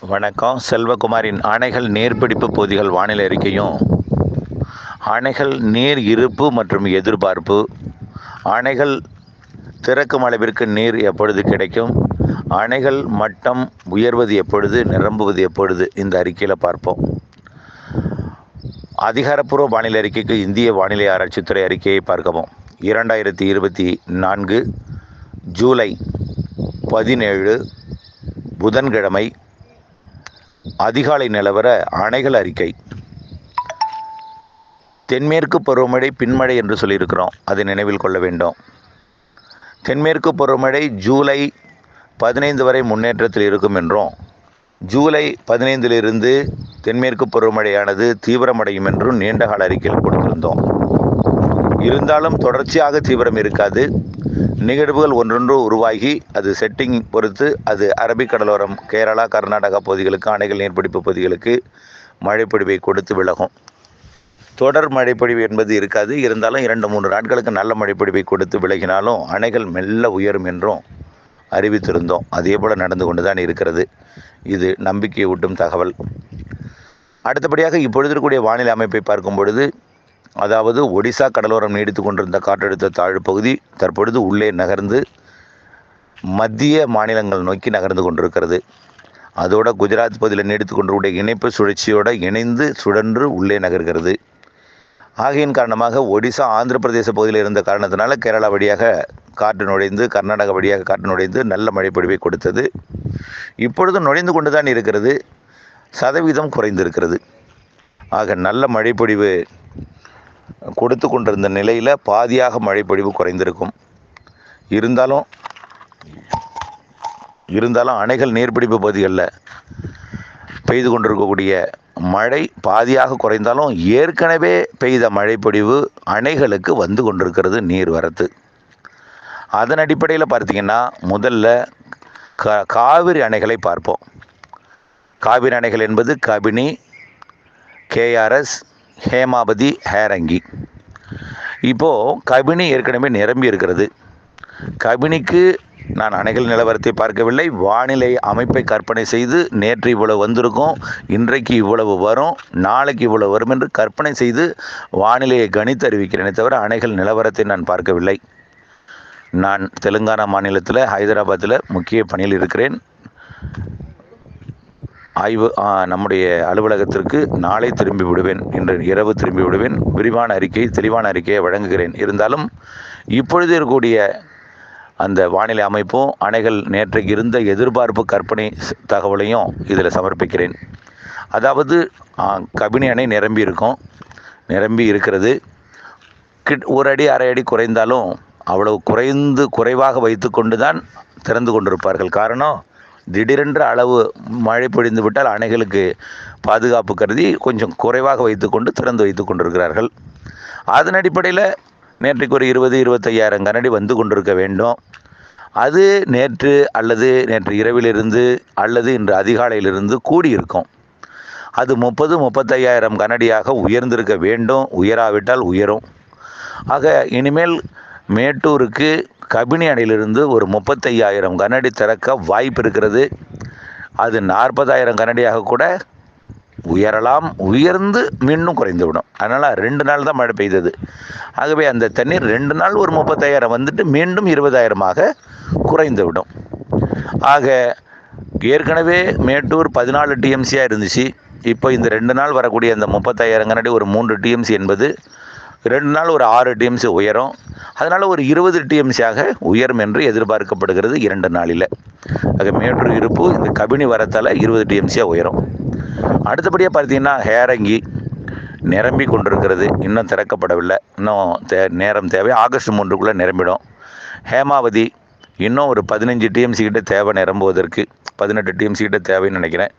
வணக்கம். செல்வகுமாரின் அணைகள் நீர்பிடிப்பு பகுதிகள் வானிலை அறிக்கையும். அணைகள் நீர் இருப்பு மற்றும் எதிர்பார்ப்பு. அணைகள் திறக்கும் அளவிற்கு நீர் எப்பொழுது கிடைக்கும்? அணைகள் மட்டம் உயர்வது எப்பொழுது நிரம்புவது எப்பொழுது? இந்த அறிக்கையில் பார்ப்போம். அதிகாரப்பூர்வ வானிலை அறிக்கைக்கு இந்திய வானிலை ஆராய்ச்சித்துறை அறிக்கையை பார்க்கவும். இரண்டாயிரத்தி இருபத்தி நான்கு ஜூலை பதினேழு புதன்கிழமை அதிகாலை நிலவர அணைகள் அறிக்கை. தென்மேற்கு பருவமழை பின்மழை என்று சொல்லியிருக்கிறோம். அதை நினைவில் கொள்ள வேண்டும். தென்மேற்கு பருவமழை ஜூலை பதினைந்து வரை முன்னேற்றத்தில் இருக்கும் என்றும் ஜூலை பதினைந்திலிருந்து தென்மேற்கு பருவமழையானது தீவிரமடையும் என்றும் நீண்டகால அறிக்கையில் கொடுத்திருந்தோம் இருந்தாலும் தொடர்ச்சியாக தீவிரம் இருக்காது. நிகழ்வுகள் ஒன்றொன்று உருவாகி அது செட்டிங் பொறுத்து அது அரபிக்கடலோரம் கேரளா கர்நாடகா பகுதிகளுக்கு அணைகள் நீர்பிடிப்பு பகுதிகளுக்கு மழைப்பொழிவை கொடுத்து விலகும். தொடர் மழைப்பொழிவு என்பது இருக்காது. இருந்தாலும் இரண்டு மூன்று நாட்களுக்கு நல்ல மழைப்பொழிவை கொடுத்து விலகினாலும் அணைகள் மெல்ல உயரும் என்றும் அறிவித்திருந்தோம். அதே போல் நடந்து கொண்டு தான் இருக்கிறது. இது நம்பிக்கையை ஊட்டும் தகவல். அடுத்தபடியாக இப்பொழுது இருக்கக்கூடிய வானிலை அமைப்பை பார்க்கும் பொழுது அதாவது ஒடிசா கடலோரம் நீடித்து கொண்டிருந்த காற்றழுத்த தாழ்வு பகுதி தற்பொழுது உள்ளே நகர்ந்து மத்திய மாநிலங்கள் நோக்கி நகர்ந்து கொண்டிருக்கிறது. அதோட குஜராத் பகுதியில் நீடித்து கொண்டிருக்கூடிய இணைப்பு சுழற்சியோடு இணைந்து சுழன்று உள்ளே நகர்கிறது. ஆகையின் காரணமாக ஒடிசா ஆந்திர பிரதேச பகுதியில் இருந்த காரணத்தினால கேரளா வழியாக காற்று நுழைந்து கர்நாடகா வழியாக காற்று நுழைந்து நல்ல மழைப்பொழிவை கொடுத்தது. இப்பொழுது நுழைந்து கொண்டு தான் இருக்கிறது. சதவீதம் குறைந்திருக்கிறது. ஆக நல்ல மழைப்பொழிவு கொடுத்து கொண்டிருந்த நிலையில் பாதியாக மழைப்பொழிவு குறைந்திருக்கும். இருந்தாலும் இருந்தாலும் அணைகள் நீர்பிடிப்பு பகுதிகளில் பெய்து கொண்டிருக்கக்கூடிய மழை பாதியாக குறைந்தாலும் ஏற்கனவே பெய்த மழைப்பொழிவு அணைகளுக்கு வந்து கொண்டிருக்கிறது நீர் வரத்து. அதன் அடிப்படையில் பார்த்தீங்கன்னா முதல்ல கா காவிரி அணைகளை பார்ப்போம். காவிரி அணைகள் என்பது கபினி கேஆர்எஸ் ஹேமாவதி ஹேரங்கி. இப்போது கபினி ஏற்கனவே நிரம்பி இருக்கிறது. கபினிக்கு நான் அணைகள் நிலவரத்தை பார்க்கவில்லை. வானிலை அமைப்பை கற்பனை செய்து நேற்று இவ்வளவு வந்திருக்கும் இன்றைக்கு இவ்வளவு வரும் நாளைக்கு இவ்வளவு வரும் என்று கற்பனை செய்து வானிலையை கணித்து அறிவிக்கிறேனே தவிர அணைகள் நிலவரத்தை நான் பார்க்கவில்லை. நான் தெலுங்கானா மாநிலத்தில் ஹைதராபாத்தில் முக்கிய பணியில் இருக்கிறேன். ஆய்வு நம்முடைய அலுவலகத்திற்கு நாளை திரும்பி விடுவேன் இன்று இரவு திரும்பி விடுவேன். விரிவான அறிக்கை தெளிவான அறிக்கையை வழங்குகிறேன். இருந்தாலும் இப்பொழுது இருக்கக்கூடிய அந்த வானிலை அமைப்பும் அணைகள் நேற்றைக்கு இருந்த எதிர்பார்ப்பு கற்பனை தகவலையும் இதில் சமர்ப்பிக்கிறேன். அதாவது கபினி அணை நிரம்பி இருக்கும். நிரம்பி இருக்கிறது. கிட் ஒரு அடி அரை அடி குறைந்தாலும் அவ்வளவு குறைந்து குறைவாக வைத்து கொண்டு தான் திறந்து கொண்டிருப்பார்கள். காரணம் திடீரென்று அளவு மழை பொழிந்து விட்டால் அணைகளுக்கு பாதுகாப்பு கருதி கொஞ்சம் குறைவாக வைத்துக்கொண்டு திறந்து வைத்து கொண்டிருக்கிறார்கள். அதன் அடிப்படையில் நேற்றைக்கு ஒரு இருபது இருபத்தையாயிரம் கனடி வந்து கொண்டிருக்க வேண்டும். அது நேற்று அல்லது நேற்று இரவிலிருந்து அல்லது இன்று அதிகாலையிலிருந்து கூடியிருக்கும். அது முப்பது முப்பத்தையாயிரம் கனடியாக உயர்ந்திருக்க வேண்டும். உயராவிட்டால் உயரும். ஆக இனிமேல் மேட்டூருக்கு கபினி அணையிலிருந்து ஒரு முப்பத்தையாயிரம் கனடி திறக்க வாய்ப்பு இருக்கிறது. அது நாற்பதாயிரம் கனடியாக கூட உயரலாம். உயர்ந்து மீண்டும் குறைந்துவிடும் அதனால் ரெண்டு நாள் தான் மழை பெய்தது. ஆகவே அந்த தண்ணீர் ரெண்டு நாள் ஒரு முப்பத்தாயிரம் வந்துட்டு மீண்டும் இருபதாயிரமாக குறைந்துவிடும் ஆக ஏற்கனவே மேட்டூர் பதினாலு டிஎம்சியாக இருந்துச்சு. இப்போ இந்த ரெண்டு நாள் வரக்கூடிய அந்த முப்பத்தாயிரம் கனடி ஒரு மூன்று டிஎம்சி என்பது ரெண்டு நாள் ஒரு ஆறு டிஎம்சி உயரும். அதனால் ஒரு இருபது டிஎம்சியாக உயரும் என்று எதிர்பார்க்கப்படுகிறது இரண்டு நாளில். ஆக மேட்டூர் இருப்பு இந்த கபினி வரத்தால் இருபது டிஎம்சியாக உயரும். அடுத்தபடியாக பார்த்தீங்கன்னா ஹேரங்கி நிரம்பி கொண்டிருக்கிறது. இன்னும் திறக்கப்படவில்லை. இன்னும் தே நேரம் தேவை. ஆகஸ்ட் மூன்றுக்குள்ளே நிரம்பிடும். ஹேமாவதி இன்னும் ஒரு பதினஞ்சு டிஎம்சி கிட்ட தேவை நிரம்புவதற்கு. பதினெட்டு டிஎம்சி கிட்ட தேவைன்னு நினைக்கிறேன்.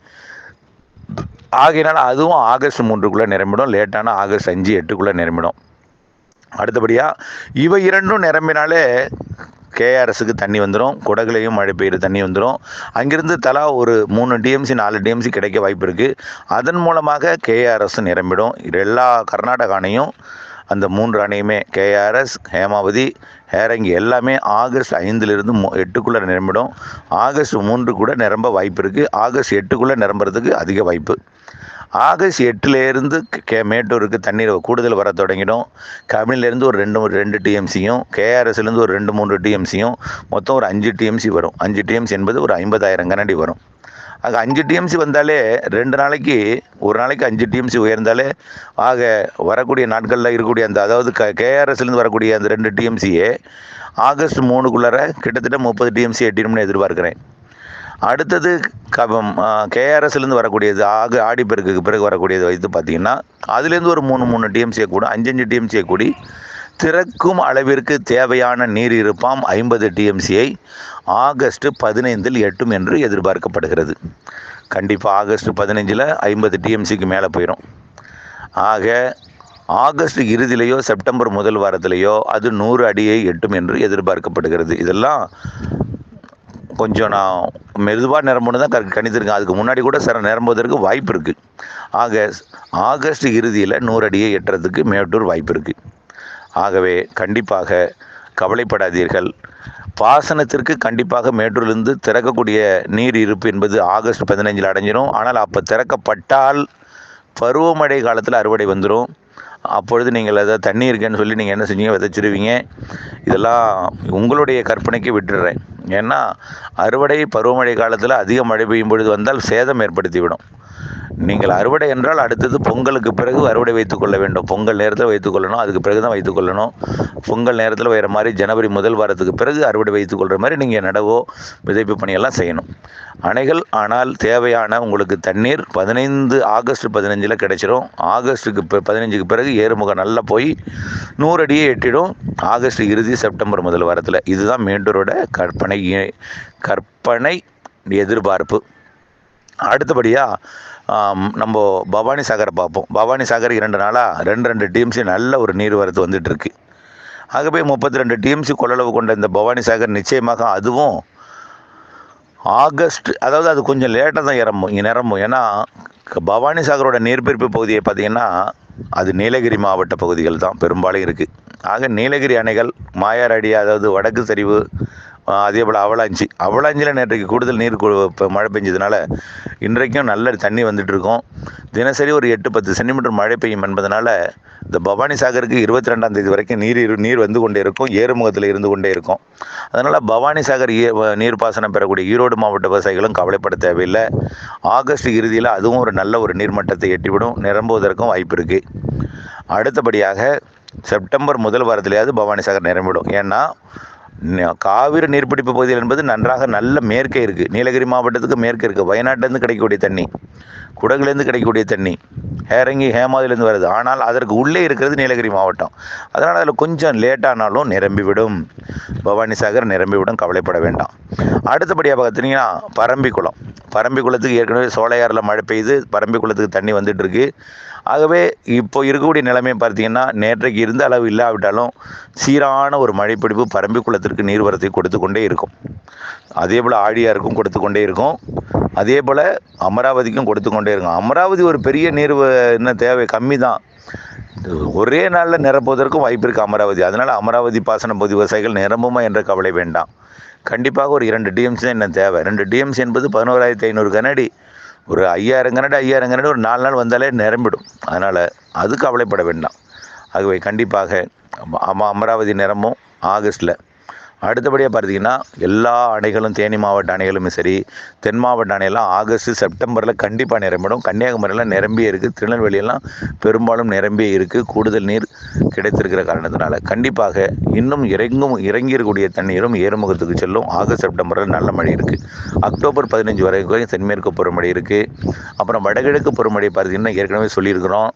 ஆகையினால் அதுவும் ஆகஸ்ட் மூன்றுக்குள்ளே நிரம்பிடும். லேட்டான ஆகஸ்ட் அஞ்சு எட்டுக்குள்ளே நிரம்பிடும். அடுத்தபடியாக இவை இரண்டும் நிரம்பினாலே கேஆர்எஸுக்கு தண்ணி வந்துடும் குடகுலையும் மழை பெய்கிற தண்ணி வந்துடும் அங்கிருந்து தலா ஒரு மூணு டிஎம்சி நாலு டிஎம்சி கிடைக்க வாய்ப்பு இருக்குது அதன் மூலமாக கேஆர்எஸ் நிரம்பிடும். எல்லா கர்நாடக அணையும் அந்த மூன்று அணையுமே கேஆர்எஸ் ஹேமாவதி ஹேரங்கி எல்லாமே ஆகஸ்ட் ஐந்துலேருந்து மு எட்டுக்குள்ளே நிரம்பிடும். ஆகஸ்ட் மூன்று கூட நிரம்ப வாய்ப்பு இருக்குது ஆகஸ்ட் எட்டுக்குள்ளே நிரம்புறதுக்கு அதிக வாய்ப்பு. ஆகஸ்ட் எட்டுலேருந்து கே மேட்டூருக்கு தண்ணீர் கூடுதல் வர தொடங்கிடும். கபினிலேருந்து ஒரு ரெண்டு ரெண்டு டிஎம்சியும் கேஆர்எஸ்லேருந்து ஒரு ரெண்டு மூன்று டிஎம்சியும் மொத்தம் ஒரு அஞ்சு டிஎம்சி வரும். அஞ்சு டிஎம்சி என்பது ஒரு ஐம்பதாயிரம் கனடி வரும். ஆக அஞ்சு டிஎம்சி வந்தாலே ரெண்டு நாளைக்கு ஒரு நாளைக்கு அஞ்சு டிஎம்சி உயர்ந்தாலே ஆக வரக்கூடிய நாட்களில் இருக்கக்கூடிய அந்த அதாவது க கேஆர்எஸ்லேருந்து வரக்கூடிய அந்த ரெண்டு டிஎம்சியே ஆகஸ்ட் மூணுக்குள்ளார கிட்டத்தட்ட முப்பது டிஎம்சி எட்டினும்னு எதிர்பார்க்குறேன். அடுத்தது கபம் கேஆர்எஸ்லேருந்து வரக்கூடியது ஆக ஆடிப்பெருக்குக்கு பிறகு வரக்கூடியது வைத்து பார்த்தீங்கன்னா அதுலேருந்து ஒரு மூணு மூணு டிஎம்சியை கூட அஞ்சஞ்சு டிஎம்சியை கூடி திறக்கும் அளவிற்கு தேவையான நீர் இருப்பாம் ஐம்பது டிஎம்சியை ஆகஸ்ட் பதினைந்தில் எட்டும் என்று எதிர்பார்க்கப்படுகிறது. கண்டிப்பாக ஆகஸ்ட் பதினஞ்சில் ஐம்பது டிஎம்சிக்கு மேலே போயிடும் ஆக ஆகஸ்ட் இறுதியிலேயோ செப்டம்பர் முதல் வாரத்திலேயோ அது நூறு அடியை எட்டும் என்று எதிர்பார்க்கப்படுகிறது. இதெல்லாம் கொஞ்சம் நான் மெதுவாக நிரம்புன்னு தான் க- கணித்திருக்கேன். அதுக்கு முன்னாடி கூட சில நிரம்புவதற்கு வாய்ப்பு இருக்குது ஆக ஆகஸ்ட் இறுதியில் நூறு அடியை எட்டுறதுக்கு மேட்டூர் வாய்ப்பு இருக்குது ஆகவே கண்டிப்பாக கவலைப்படாதீர்கள். பாசனத்திற்கு கண்டிப்பாக மேட்டூர்லேருந்து திறக்கக்கூடிய நீர் இருப்பு என்பது ஆகஸ்ட் பதினஞ்சில் அடைஞ்சிரும். ஆனால் அப்போ திறக்கப்பட்டால் பருவமழை காலத்தில் அறுவடை வந்துடும் அப்பொழுது நீங்கள் அதை தண்ணி இருக்கேன்னு சொல்லி நீங்கள் என்ன செஞ்சீங்க? விதைச்சிருவீங்க. இதெல்லாம் உங்களுடைய கற்பனைக்கு விட்டுடுறேன் ஏன்னா அறுவடை பருவமழை காலத்தில் அதிக மழை பெய்யும் பொழுது வந்தால் சேதம் ஏற்படுத்திவிடும். நீங்கள் அறுவடை என்றால் அடுத்தது பொங்கலுக்கு பிறகு அறுவடை வைத்துக் கொள்ள வேண்டும். பொங்கல் நேரத்தில் வைத்துக் கொள்ளணும் அதுக்கு பிறகு தான் வைத்துக் கொள்ளணும். பொங்கல் நேரத்தில் வேறு மாதிரி ஜனவரி முதல் வாரத்துக்கு பிறகு அறுவடை வைத்துக் கொள்கிற மாதிரி நீங்கள் நடவோ விதைப்பு பணியெல்லாம் செய்யணும். அணைகள் ஆனால் தேவையான உங்களுக்கு தண்ணீர் பதினைந்து ஆகஸ்ட் பதினஞ்சில் கிடைச்சிரும். ஆகஸ்ட்டுக்கு பதினஞ்சுக்கு பிறகு ஏறுமுகம் நல்லா போய் நூறு அடியே எட்டிடும். ஆகஸ்ட் இறுதி செப்டம்பர் முதல் வாரத்தில். இதுதான் மீண்டோரோட கற்பனை கற்பனை எதிர்பார்ப்பு. அடுத்தபடியாக நம்ம பவானி சாகரை பார்ப்போம். பவானி சாகர் இரண்டு நாளாக ரெண்டு ரெண்டு டிஎம்சி நல்ல ஒரு நீர்வரத்து வந்துட்டுருக்கு. ஆகவே முப்பத்தி ரெண்டு டிஎம்சி கொள்ளளவு கொண்ட இந்த பவானி சாகர் நிச்சயமாக அதுவும் ஆகஸ்ட் அதாவது அது கொஞ்சம் லேட்டாக தான் இறம்பும் இங்கே நிரம்பும். ஏன்னா பவானி சாகரோட நீர்பிடிப்பு பகுதியை பார்த்திங்கன்னா அது நீலகிரி மாவட்ட பகுதிகள் தான் பெரும்பாலும் இருக்குது ஆக நீலகிரி அணைகள் மாயாரடி அதாவது வடக்கு சரிவு அதே போல் அவலாஞ்சி. அவலாஞ்சியில் நேற்றைக்கு கூடுதல் நீர் கு- மழை பெஞ்சதுனால இன்றைக்கும் நல்ல தண்ணி வந்துட்டு இருக்கும் தினசரி ஒரு எட்டு பத்து சென்டிமீட்டர் மழை பெய்யும் என்பதனால இந்த பவானி சாகருக்கு இருபத்தி ரெண்டாம் தேதி வரைக்கும் நீர் நீர் வந்து கொண்டே இருக்கும். ஏறுமுகத்தில் இருந்து கொண்டே இருக்கும். அதனால் பவானி சாகர் ஏ- நீர்ப்பாசனம் பெறக்கூடிய ஈரோடு மாவட்ட விவசாயிகளும் கவலைப்பட தேவையில்லை. ஆகஸ்ட் இறுதியில் அதுவும் ஒரு நல்ல ஒரு நீர்மட்டத்தை எட்டிவிடும். நிரம்புவதற்கும் வாய்ப்பு இருக்குது அடுத்தபடியாக செப்டம்பர் முதல் வாரத்திலேயாவது பவானி சாகர் நிரம்பிடும் ஏன்னா காவிரி நீர்பிடிப்பு பகுதிகள் என்பது நன்றாக நல்ல மேற்கே இருக்குது நீலகிரி மாவட்டத்துக்கு மேற்கே இருக்குது வயநாட்டிலேருந்து கிடைக்கக்கூடிய தண்ணி குடகுலேருந்து கிடைக்கக்கூடிய தண்ணி ஹேரங்கி ஹேமாதிலேருந்து வருது. ஆனால் அதற்கு உள்ளே இருக்கிறது நீலகிரி மாவட்டம். அதனால் அதில் கொஞ்சம் லேட்டானாலும் நிரம்பிவிடும் பவானி சாகர் நிரம்பிவிடும் கவலைப்பட வேண்டாம். அடுத்தபடியாக பார்த்தீங்கன்னா பரம்பிக்குளம். பரம்பிக்குளத்துக்கு ஏற்கனவே சோலையாறில் மழை பெய்யுது பரம்பிக்குளத்துக்கு தண்ணி வந்துட்டு இருக்கு. ஆகவே இப்போ இருக்கக்கூடிய நிலைமை பார்த்தீங்கன்னா நேற்றைக்கு இருந்த அளவு இல்லாவிட்டாலும் சீரான ஒரு மழைப்பிடிப்பு பரம்பிக்குளத்திற்கு நீர்வரத்தை கொடுத்து கொண்டே இருக்கும். அதே போல் ஆழியாருக்கும் கொடுத்து கொண்டே இருக்கும். அதே போல் அமராவதிக்கும் கொடுத்து கொண்டே இருக்கும். அமராவதி ஒரு பெரிய நீர் என்ன தேவை கம்மி தான் ஒரே நாளில் நிரப்புவதற்கும் வாய்ப்பு இருக்குது அமராவதி. அதனால் அமராவதி பாசன பகுதி விவசாயிகள் நிரம்புமா என்ற கவலை வேண்டாம். கண்டிப்பாக ஒரு இரண்டு டிஎம்சி தான் என்ன தேவை? ரெண்டு டிஎம்சி என்பது பதினோராயிரத்தி ஐநூறு கனடி ஒரு ஐயாயிரம் கனடி ஐயாயிரம் கனடி ஒரு நாலு நாள் வந்தாலே நிரம்பிடும். அதனால் அது கவலைப்பட வேண்டாம். ஆகவே கண்டிப்பாக அம அமராவதி நிறமும் ஆகஸ்டில் அடுத்தபடியாக பார்த்தீங்கன்னா எல்லா அணைகளும் தேனி மாவட்ட அணைகளுமே சரி தென் மாவட்ட அணையெல்லாம் ஆகஸ்ட் செப்டம்பரில் கண்டிப்பாக நிரம்பிடும். கன்னியாகுமரியெல்லாம் நிரம்பியே இருக்குது திருநெல்வேலியெல்லாம் பெரும்பாலும் நிரம்பியே இருக்குது கூடுதல் நீர் கிடைத்திருக்கிற காரணத்தினால. கண்டிப்பாக இன்னும் இறங்கும் இறங்கி தண்ணீரும் ஏறுமுகத்துக்கு செல்லும். ஆகஸ்ட் செப்டம்பரில் நல்ல மழை இருக்குது அக்டோபர் பதினஞ்சு வரைக்கும் தென்மேற்கு பருவமழை இருக்குது அப்புறம் வடகிழக்கு பருவமழை பார்த்திங்கன்னா ஏற்கனவே சொல்லியிருக்கிறோம்.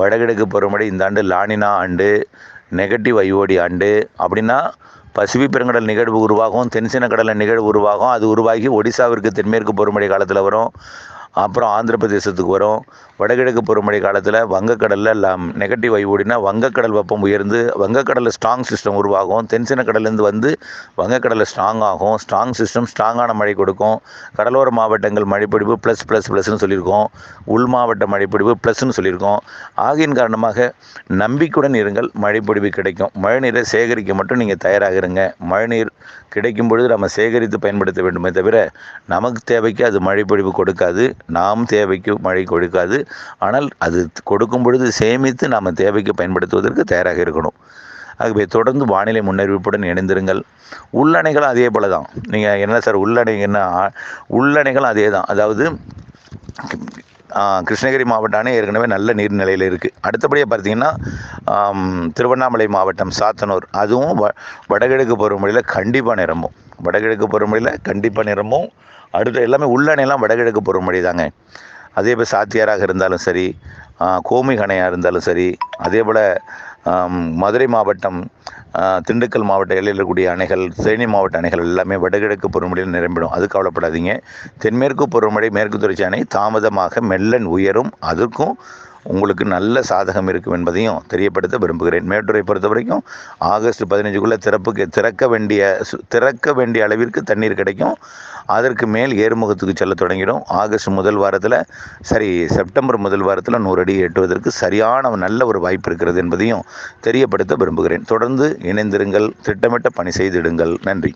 வடகிழக்கு பருவமழை இந்த ஆண்டு லானினா ஆண்டு நெகட்டிவ் ஐஓடி ஆண்டு. அப்படின்னா பசிபிக் பெருங்கடல் நிகழ்வு உருவாகும் தென்சீன கடலில் நிகழ்வு உருவாகும். அது உருவாகி ஒடிசாவிற்கு தென்மேற்கு பருவமழை காலத்தில் வரும். அப்புறம் ஆந்திர பிரதேசத்துக்கு வரும். வடகிழக்கு பருவமழை காலத்தில் வங்கக்கடலில் நெகட்டிவ் ஐ வங்கக்கடல் வெப்பம் உயர்ந்து வங்கக்கடலில் ஸ்ட்ராங் சிஸ்டம் உருவாகும். தென்சின கடல்லேருந்து வந்து வங்கக்கடலில் ஸ்ட்ராங் ஆகும். ஸ்ட்ராங் சிஸ்டம் ஸ்ட்ராங்கான மழை கொடுக்கும். கடலோர மாவட்டங்கள் மழைப்பிடிப்பு ப்ளஸ் ப்ளஸ் ப்ளஸ்னு சொல்லியிருக்கோம். உள் மாவட்ட மழைப்பிடிப்பு ப்ளஸ்ன்னு சொல்லியிருக்கோம். ஆகியின் காரணமாக நம்பிக்கையுடன் இருங்கள் மழைப்பிடிப்பு கிடைக்கும். மழைநீரை சேகரிக்க மட்டும் நீங்கள் தயாராக இருங்க. மழைநீர் கிடைக்கும் பொழுது நம்ம சேகரித்து பயன்படுத்த வேண்டுமே தவிர நமக்கு தேவைக்கு அது மழைப்பொழிவு கொடுக்காது. நாம் தேவைக்கு மழை கொடுக்காது. ஆனால் அது கொடுக்கும் பொழுது சேமித்து நாம் தேவைக்கு பயன்படுத்துவதற்கு தயாராக இருக்கணும். ஆகவே தொடர்ந்து வானிலை முன்னறிவிப்புடன் இணைந்திருங்கள். உள்ளணைகளும் அதே போல தான் நீங்கள் என்ன சார் உள்ளணைங்கன்னா உள்ளணைகளும் அதே தான் அதாவது கிருஷ்ணகிரி மாவட்ட ஏற்கனவே நல்ல நீர்நிலையில் இருக்குது அடுத்தபடியாக பார்த்தீங்கன்னா திருவண்ணாமலை மாவட்டம் சாத்தனூர். அதுவும் வ வடகிழக்கு பருவமழையில் கண்டிப்பாக நிரம்பும். வடகிழக்கு பருவமழையில் கண்டிப்பாக நிரம்பும். அடுத்த எல்லாமே உள்ளணையெல்லாம் வடகிழக்கு பருவமழை தாங்க அதே போல் சாத்தியாராக இருந்தாலும் சரி கோமிகணையாக இருந்தாலும் சரி அதே போல் மதுரை மாவட்டம் திண்டுக்கல் மாவட்ட எல்லையில் இருக்கக்கூடிய அணைகள் தேனி மாவட்ட அணைகள் எல்லாமே வடகிழக்கு பருவமழையில் நிரம்பிடும். அது கவலைப்படாதீங்க. தென்மேற்கு பருவமழை மேற்கு தொடர்ச்சி அணை தாமதமாக மெல்லன் உயரும். அதற்கும் உங்களுக்கு நல்ல சாதகம் இருக்கும் என்பதையும் தெரியப்படுத்த விரும்புகிறேன். மேட்டூரை பொறுத்த வரைக்கும் ஆகஸ்ட் பதினஞ்சுக்குள்ளே திறப்புக்கு திறக்க வேண்டிய திறக்க வேண்டிய அளவிற்கு தண்ணீர் கிடைக்கும். அதற்கு மேல் ஏறுமுகத்துக்கு செல்ல தொடங்கிடும். ஆகஸ்ட் முதல் வாரத்தில் சரி செப்டம்பர் முதல் வாரத்தில் நூறு அடி எட்டுவதற்கு சரியான நல்ல ஒரு வாய்ப்பு இருக்கிறது என்பதையும் தெரியப்படுத்த விரும்புகிறேன். தொடர்ந்து இணைந்திருங்கள் திட்டமிட்ட பணி செய்திடுங்கள். நன்றி.